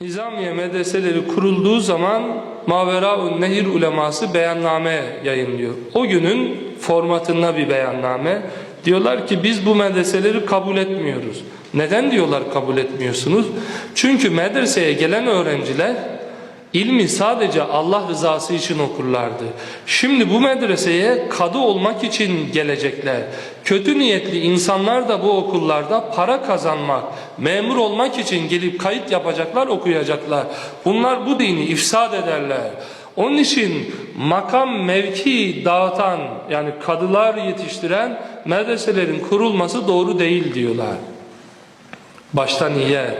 Nizamiye medreseleri kurulduğu zaman Maveraun Nehir uleması beyanname yayınlıyor. O günün formatında bir beyanname. Diyorlar ki biz bu medreseleri kabul etmiyoruz. Neden diyorlar kabul etmiyorsunuz? Çünkü medreseye gelen öğrenciler ilmi sadece Allah rızası için okurlardı. Şimdi bu medreseye kadı olmak için gelecekler. Kötü niyetli insanlar da bu okullarda para kazanmak, memur olmak için gelip kayıt yapacaklar, okuyacaklar. Bunlar bu dini ifsad ederler. Onun için makam mevki dağıtan yani kadılar yetiştiren medreselerin kurulması doğru değil diyorlar. Baştan niyet.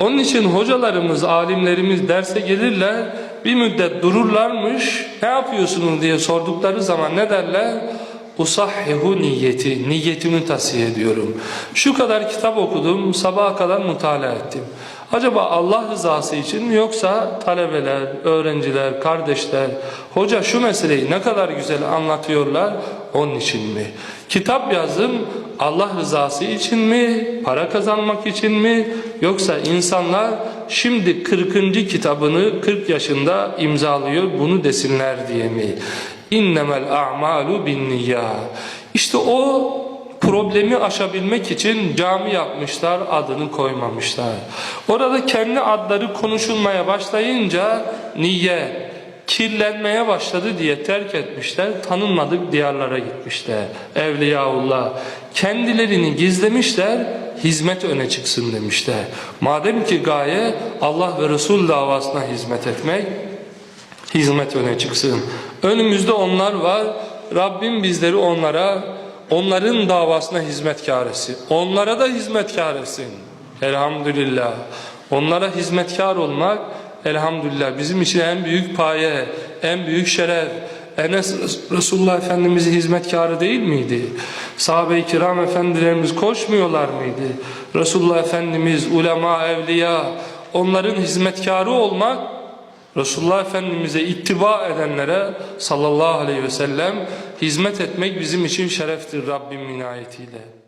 Onun için hocalarımız, alimlerimiz derse gelirler, bir müddet dururlarmış, ne yapıyorsunuz diye sordukları zaman ne derler? Usahhihu niyeti, niyetimi tasiye ediyorum. Şu kadar kitap okudum, sabaha kadar mutala ettim. Acaba Allah rızası için mi yoksa talebeler, öğrenciler, kardeşler, hoca şu meseleyi ne kadar güzel anlatıyorlar onun için mi? Kitap yazdım Allah rızası için mi, para kazanmak için mi yoksa insanlar şimdi 40. kitabını 40 yaşında imzalıyor bunu desinler diye mi? İnnemel a'malu bin İşte o problemi aşabilmek için cami yapmışlar, adını koymamışlar. Orada kendi adları konuşulmaya başlayınca niye kirlenmeye başladı diye terk etmişler. Tanınmadık diyarlara gitmişler. Evliyaullah kendilerini gizlemişler. Hizmet öne çıksın demişler. Madem ki gaye Allah ve Resul davasına hizmet etmek, hizmet öne çıksın. Önümüzde onlar var. Rabbim bizleri onlara onların davasına hizmetkar etsin. Onlara da hizmetkar etsin. Elhamdülillah. Onlara hizmetkar olmak elhamdülillah bizim için en büyük paye, en büyük şeref. Enes Resulullah Efendimiz'i hizmetkarı değil miydi? Sahabe-i kiram efendilerimiz koşmuyorlar mıydı? Resulullah Efendimiz, ulema, evliya onların hizmetkarı olmak Resulullah Efendimiz'e ittiba edenlere sallallahu aleyhi ve sellem hizmet etmek bizim için şereftir Rabbim inayetiyle.